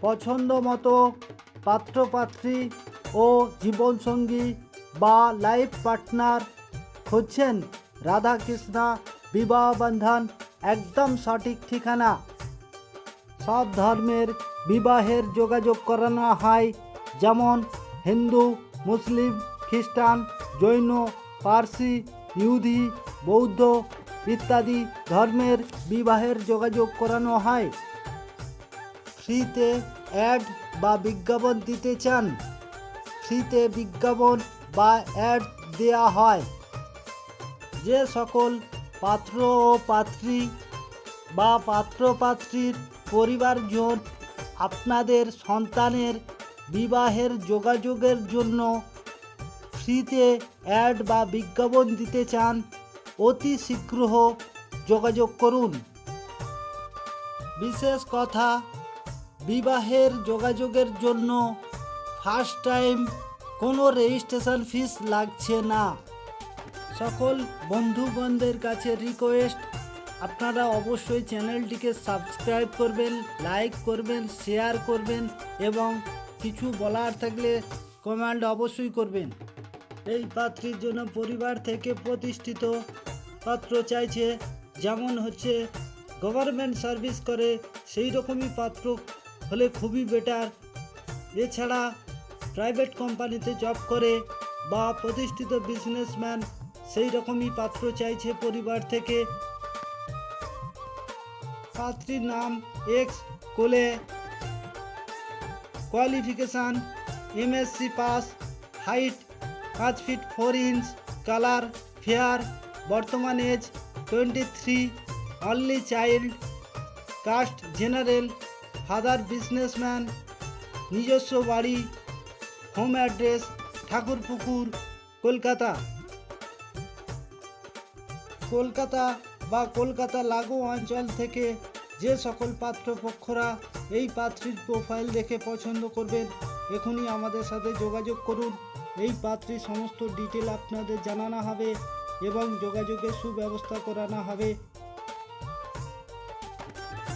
পছন্দ মতো পাত্রপাত্রী ও জীবনসঙ্গী বা লাইফ পার্টনার খুঁজছেন রাধাকৃষ্ণা বিবাহ বন্ধন একদম সঠিক ঠিকানা। সব ধর্মের বিবাহের যোগাযোগ করানো হয়, যেমন হিন্দু, মুসলিম, খ্রিস্টান, জৈন, পার্সি, ইহুদি, বৌদ্ধ ইত্যাদি ধর্মের বিবাহের যোগাযোগ করানো হয়। ফ্রিতে অ্যাড বা বিজ্ঞাপন দিতে চান। ফ্রিতে বিজ্ঞাপন বা অ্যাড দেয়া হয়। যে সকল পাত্র ও পাত্রী বা পাত্রপাত্রীর পরিবারজন আপনাদের সন্তানের বিবাহের যোগাযোগের জন্য ফ্রিতে অ্যাড বা বিজ্ঞাপন দিতে চান, অতি শীঘ্র যোগাযোগ করুন। বিশেষ কথা বিবাহের যোগাযোগের জন্য ফার্স্ট টাইম কোনো রেজিস্ট্রেশন ফিস লাগছে না। সকল বন্ধুগণদের কাছে রিকোয়েস্ট আপনারা অবশ্যই চ্যানেলটিকে সাবস্ক্রাইব করবেন লাইক করবেন শেয়ার করবেন এবং কিছু বলার থাকলে কমেন্ট অবশ্যই করবেন। এই পাত্রীর জন্য পরিবার থেকে প্রতিষ্ঠিত পাত্র চাইছে, যেমন হচ্ছে গভর্নমেন্ট সার্ভিস করে, সেই রকমই পাত্র হলে খুবই বেটার এছাড়া প্রাইভেট কোম্পানিতে জব করে বা প্রতিষ্ঠিত বিজনেসম্যান সেই রকমই পাত্র চাইছে পরিবার থেকে। পাত্রীর নাম X Kole qualification MSc pass height পাঁচ feet four inch colour fair বর্তমান age twenty three only child caste general father businessman নিজস্ব বাড়ি হোম অ্যাড্রেস ঠাকুরপুকুর, কলকাতা। কলকাতা বা কলকাতা লাগু অঞ্চল থেকে যে সকল পাত্রপক্ষরা এই পাত্রীর প্রোফাইল দেখে পছন্দ করবেন, এখনই আমাদের সাথে যোগাযোগ করুন। এই পাত্রীর সমস্ত ডিটেল আপনাদের জানানো হবে এবং যোগাযোগের সুব্যবস্থা করানো হবে।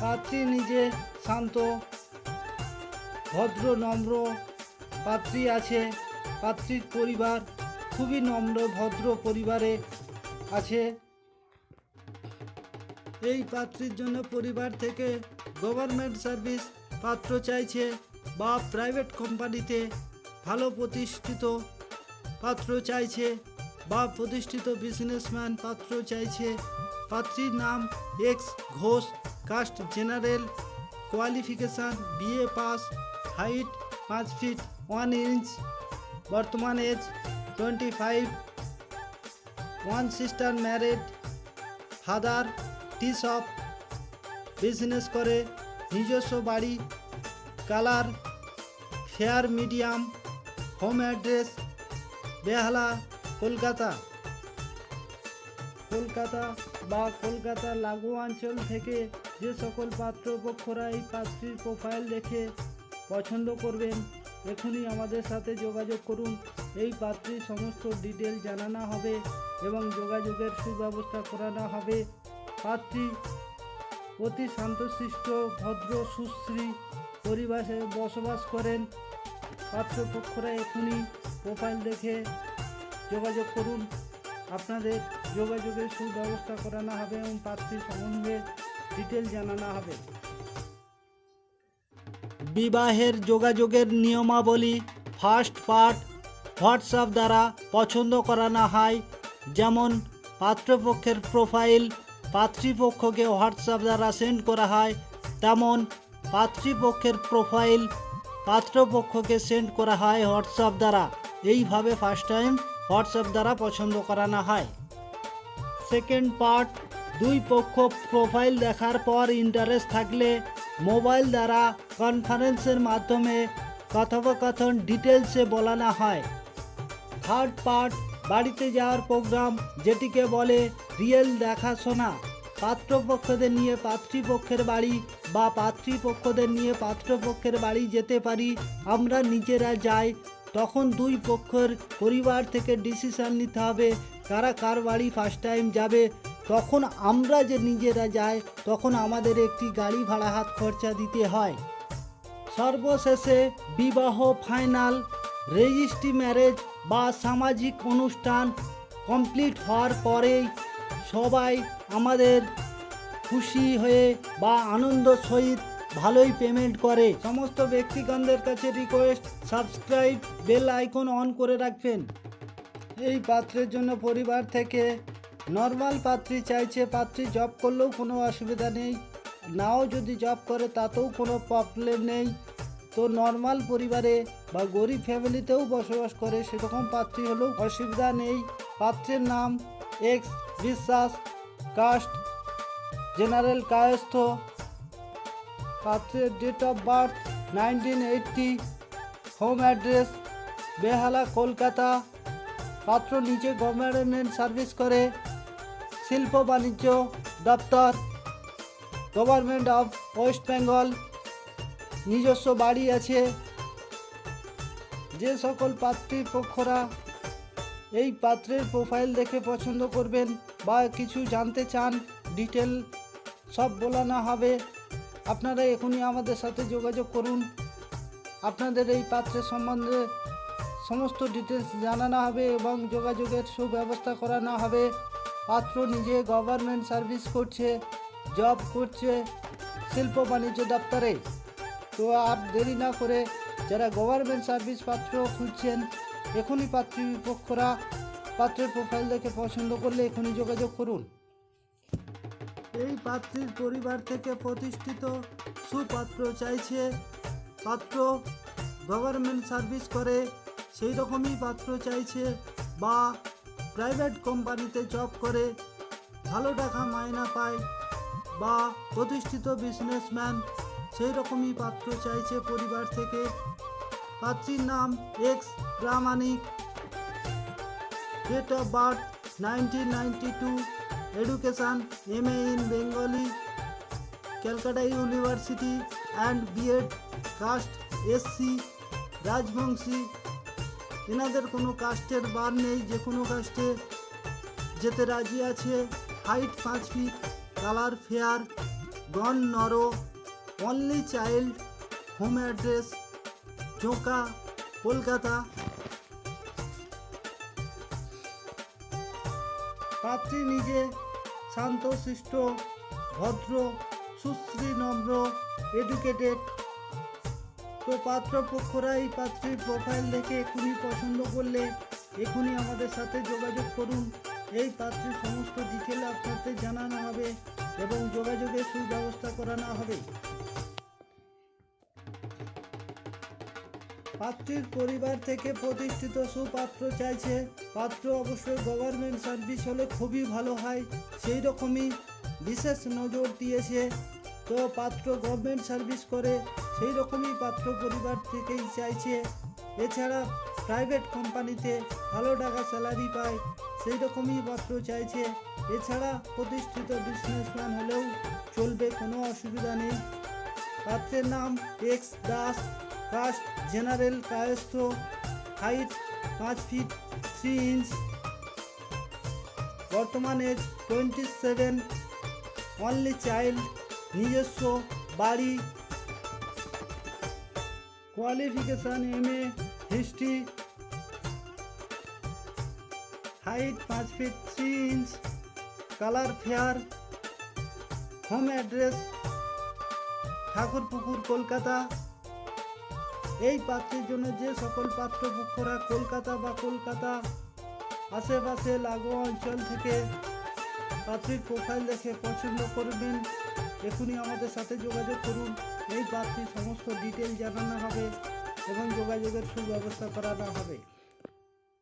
পাত্রী নিজে শান্ত, ভদ্র, নম্র, পাত্রী আছে, পাত্রীর পরিবার খুবই নম্র, ভদ্র পরিবারে আছে। এই পাত্রীর জন্য পরিবার থেকে গভর্নমেন্ট সার্ভিস পাত্র চাইছে বা প্রাইভেট কোম্পানিতে ভালো প্রতিষ্ঠিত পাত্র চাইছে বা প্রতিষ্ঠিত বিজনেসম্যান পাত্র চাইছে। পাত্রীর নাম X Ghosh caste general qualification BA pass height পাঁচ ফিট ওয়ান ইঞ্চ বর্তমান age twenty five one sister married father tea shop business করে, নিজস্ব বাড়ি colour fair medium home address Behala, Kolkata. Kolkata বা কলকাতা লাগু অঞ্চল থেকে যে সকল পাত্রপক্ষরা এই পাত্রীর প্রোফাইল দেখে পছন্দ করবেন, এখনই আমাদের সাথে যোগাযোগ করুন। এই পাত্রীর সমস্ত ডিটেল জানানো হবে এবং যোগাযোগের সুব্যবস্থা করানো হবে। পাত্রী অতি শান্তশিষ্ট, ভদ্র, সুশ্রী পরিবেশে বসবাস করেন। পাত্রপক্ষরা এখনই প্রোফাইল দেখে যোগাযোগ করুন। আপনাদের যোগাযোগের সুব্যবস্থা করানো হবে এবং পাত্রীর সম্বন্ধে ডিটেল জানানো হবে। বিবাহের যোগাযোগের নিয়মাবলী ফার্স্ট পার্ট হোয়াটসঅ্যাপ দ্বারা পছন্দ করানো হয়, যেমন পাত্রপক্ষের প্রোফাইল পাত্রীপক্ষকে হোয়াটসঅ্যাপ দ্বারা সেন্ড করা হয়, তেমন পাত্রীপক্ষের প্রোফাইল পাত্রপক্ষকে সেন্ড করা হয় হোয়াটসঅ্যাপ দ্বারা। এইভাবে ফার্স্ট টাইম হোয়াটসঅ্যাপ দ্বারা পছন্দ করানো হয়। সেকেন্ড পার্ট দুই পক্ষ প্রোফাইল দেখার পর ইন্টারেস্ট থাকলে মোবাইল দ্বারা কনফারেন্সের মাধ্যমে কথোপকথন ডিটেলসে বলানো হয়। থার্ড পার্ট বাড়িতে যাওয়ার প্রোগ্রাম যেটিকে বলে রিয়েল দেখাশোনা। পাত্রপক্ষদের নিয়ে পাত্রীপক্ষের বাড়ি বা পাত্রীপক্ষদের নিয়ে পাত্রপক্ষের বাড়ি যেতে পারি, আমরা নিজেরা যাই, তখন দুই পক্ষের পরিবার থেকে ডিসিশন নিতে হবে কারা কার বাড়ি ফার্স্ট টাইম যাবে তখন আমরা যে নিজেরা যাই, তখন আমাদের একটি গাড়ি ভাড়া হাত খরচা দিতে হয়। সর্বশেষে বিবাহ, ফাইনাল, রেজিস্ট্রি ম্যারেজ বা সামাজিক অনুষ্ঠান কমপ্লিট হওয়ার পরেই সবাই আমাদের খুশি হয়ে বা আনন্দ সহিত ভালোই পেমেন্ট করে। সমস্ত ব্যক্তিগণদের কাছে request subscribe bell icon on করে রাখবেন। এই পাত্রের জন্য পরিবার থেকে নর্মাল পাত্রী চাইছে, পাত্রী জব করলেও কোনো অসুবিধা নেই। নাও যদি জব করে, তাতেও কোনো প্রবলেম নেই। তো নর্মাল পরিবারে বা গরিব ফ্যামিলিতেও বসবাস করে, সেরকম পাত্রী হলেও অসুবিধা নেই। পাত্রের নাম এক্স বিশ্বাস কাস্ট জেনারেল কায়স্থ। পাত্রের date of birth nineteen eighty home address Behala, Kolkata. পাত্র নিজে গভর্নমেন্ট সার্ভিস করে। শিল্প বাণিজ্য দপ্তর গভর্নমেন্ট অফ ওয়েস্ট বেঙ্গল নিজস্ব বাড়ি আছে। যে সকল পাত্রীর পক্ষরা এই পাত্রের প্রোফাইল দেখে পছন্দ করবেন বা কিছু জানতে চান ডিটেল সব বলানো হবে। আপনারা এখনই আমাদের সাথে যোগাযোগ করুন। আপনাদের এই পাত্রের সম্বন্ধে সমস্ত ডিটেলস জানানো হবে এবং যোগাযোগের সুব্যবস্থা করানো হবে। পাত্র নিজে গভর্নমেন্ট সার্ভিস করছে জব করছে, শিল্প বাণিজ্য দপ্তরে। তো আর দেরি না করে যারা গভর্নমেন্ট সার্ভিস পাত্র খুঁজছেন, এখনই পাত্রীপক্ষরা পাত্রের প্রোফাইল দেখে পছন্দ করলে এখনই যোগাযোগ করুন। এই পাত্রীর পরিবার থেকে প্রতিষ্ঠিত সুপাত্র চাইছে, পাত্র গভর্নমেন্ট সার্ভিস করে সেই রকমই পাত্র চাইছে বা প্রাইভেট কোম্পানিতে জব করে, ভালো টাকা মায়না পায় বা প্রতিষ্ঠিত বিজনেসম্যান সেই রকমই পাত্র চাইছে পরিবার থেকে। পাত্রীর নাম X Pramanik. Date of birth nineteen ninety two education M A in Bengali Calcutta University and BEd caste SC Rajbanshi এনাদের কোনো কাস্টের বার নেই, যে কোনো কাস্টে যেতে রাজি আছে। হাইট পাঁচ ফিট কালার ফেয়ার গন নর only child home address Joka Kolkata পাত্রী নিজে শান্তশিষ্ট ভদ্র, সুশ্রী, নম্র এডুকেটেড তো পাত্রপক্ষরা এই পাত্রীর প্রোফাইল দেখে এখনই পছন্দ করলে এখনই আমাদের সাথে যোগাযোগ করুন। এই পাত্রীর সমস্ত ডিটেল আপনাদের জানানো হবে এবং যোগাযোগের সুব্যবস্থা করানো হবে। পাত্রীর পরিবার থেকে প্রতিষ্ঠিত সুপাত্র চাইছে। পাত্র অবশ্যই গভর্নমেন্ট সার্ভিস হলে খুবই ভালো হয়। সেই রকমই বিশেষ নজর দিয়েছে তো পাত্র গভর্নমেন্ট সার্ভিস করে, সেই রকমই পাত্র পরিবার থেকেই চাইছে। এছাড়া প্রাইভেট কোম্পানিতে ভালো টাকা স্যালারি পায়, সেই রকমই পাত্র চাইছে। এছাড়া প্রতিষ্ঠিত বিজনেসম্যান হলেও চলবে, কোনো অসুবিধা নেই। পাত্রের নাম X Das caste general Kayastha height পাঁচ ফিট থ্রি ইঞ্চ বর্তমান age twenty seven only child নিজস্ব বাড়ি। Qualification M A history height পাঁচ feet three inch colour fair home address Thakurpukur, Kolkata. এই পাত্রের জন্য যে সকল পাত্রপক্ষরা কলকাতা বা কলকাতা আশেপাশে লাগোয়া অঞ্চল থেকে পাত্রীর প্রোফাইল দেখে পছন্দ করবেন। এখনই আমাদের সাথে যোগাযোগ করুন। এই প্রার্থীর সমস্ত ডিটেল জানানো হবে এবং যোগাযোগের সুব্যবস্থা করানো হবে।